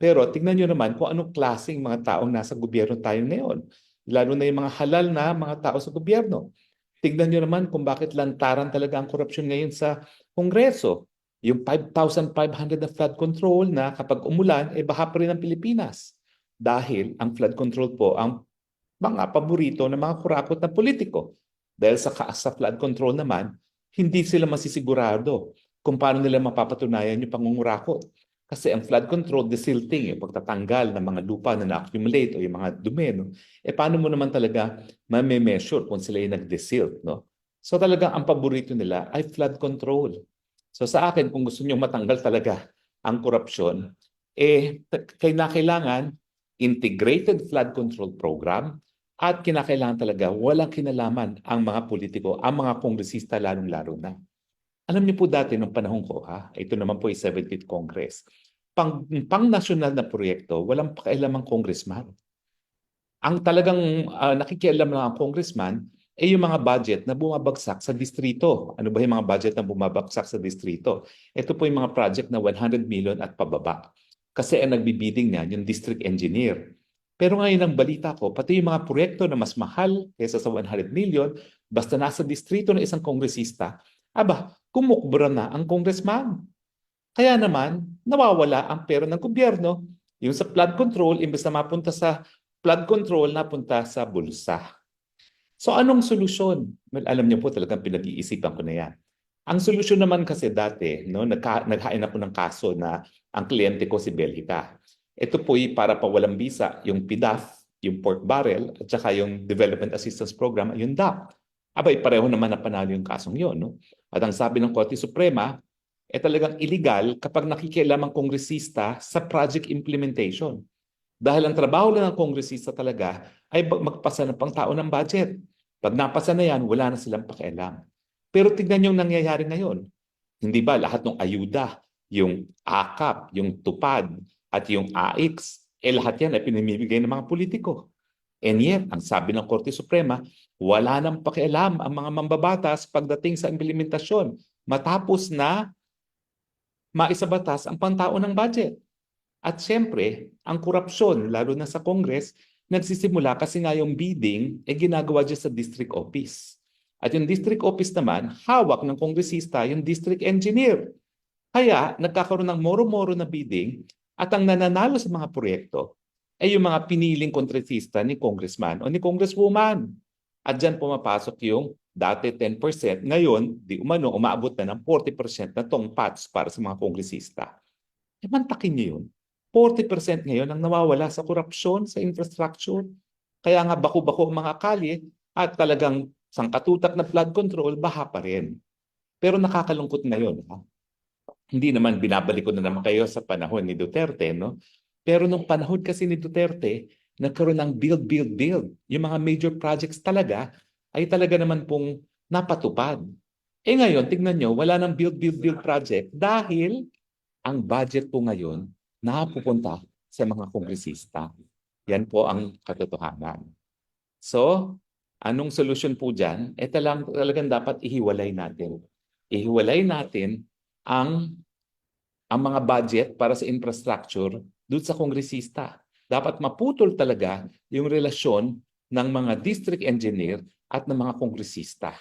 Pero tingnan nyo naman kung anong klaseng mga taong nasa gobyerno tayo ngayon. Lalo na yung mga halal na mga tao sa gobyerno. Tingnan nyo naman kung bakit lantaran talaga ang korupsyon ngayon sa Kongreso. Yung 5,500 na flood control na kapag umulan, eh baha pa rin ang Pilipinas. Dahil ang flood control po ang mga paborito ng mga kurakot na politiko. Dahil sa, sa flood control naman, hindi sila masisigurado kung paano nila mapapatunayan yung pangungurakot. Kasi ang flood control, desilting, yung pagtatanggal ng mga lupa na na-accumulate o yung mga dumi, no? eh paano mo naman talaga ma-measure kung sila yung nag-desilt, no? So talaga ang paborito nila ay flood control. So sa akin, kung gusto niyo matanggal talaga ang korupsyon, eh t- kailangan integrated flood control program at kinakailangan talaga walang kinalaman ang mga politiko, ang mga kongresista lalong-lalo na. Alam niyo po dati nung panahon ko, ha, ito naman po ay 17th Congress, pang, pang nasyonal na proyekto, walang pakialam ang congressman. Ang talagang ah, nakikialam lang ang congressman ay yung mga budget na bumabagsak sa distrito. Ano ba yung mga budget na bumabagsak sa distrito? Ito po yung mga project na 100 million at pababa. Kasi ang nagbibidding niyan yung district engineer. Pero ngayon ang balita ko, pati yung mga proyekto na mas mahal kaysa sa 100 million, basta nasa distrito ng isang kongresista, aba, kumukbra na ang congressman. Kaya naman, nawawala ang pera ng gobyerno. Yung sa flood control, imbes na mapunta sa flood control, napunta sa bulsa. So anong solusyon? Well, alam niyo po talagang pinag-iisipan ko na yan. Ang solusyon naman kasi dati, no, nagka, naghain ako ng kaso na ang kliyente ko si Belgica. Ito po ay para pawalang bisa, yung PDAF, yung pork barrel, at saka yung Development Assistance Program, yung DAP. Abay, pareho naman na panalo yung kasong yon. No? At ang sabi ng Korte Suprema, eh talagang illegal kapag nakikialam ang kongresista sa project implementation. Dahil ang trabaho lang ng kongresista talaga ay magpasa ng pangtao ng budget. Pag napasa na yan, wala na silang pakialam. Pero tignan yung nangyayari ngayon. Hindi ba lahat ng ayuda, yung AKAP, yung TUPAD, at yung AX, eh lahat yan ay pinamimigay ng mga politiko. And yet, ang sabi ng Korte Suprema, wala nang pakialam ang mga mambabatas pagdating sa implementasyon matapos na maisabatas ang pantao ng budget. At siyempre, ang korupsyon, lalo na sa Congress, nagsisimula kasi nga yung bidding ay ginagawa dyan sa district office. At yung district office naman, hawak ng kongresista yung district engineer. Kaya nagkakaroon ng moro-moro na bidding at ang nananalo sa mga proyekto ay yung mga piniling kongresista ni congressman o ni congresswoman. At dyan pumapasok yung dati 10%, ngayon, di umano, umaabot na ng 40% na tong pats para sa mga kongresista. E mantakin niyo yun. 40% ngayon ang nawawala sa korupsyon, sa infrastructure. Kaya nga bako-bako ang mga kalye at talagang sangkatutak na flood control, baha pa rin. Pero nakakalungkot ngayon. Ha? Hindi naman binabalik ko na naman kayo sa panahon ni Duterte, no? Pero nung panahon kasi ni Duterte, nagkaroon ng build, build, build. Yung mga major projects talaga ay talaga naman pong napatupad. Eh ngayon, tignan nyo, wala nang build, build, build project dahil ang budget po ngayon napupunta sa mga kongresista. Yan po ang katotohanan. So, anong solusyon po dyan? Ito lang talagang dapat ihiwalay natin. Ihiwalay natin ang ang mga budget para sa infrastructure doon sa kongresista. Dapat maputol talaga yung relasyon ng mga district engineer at ng mga kongresista.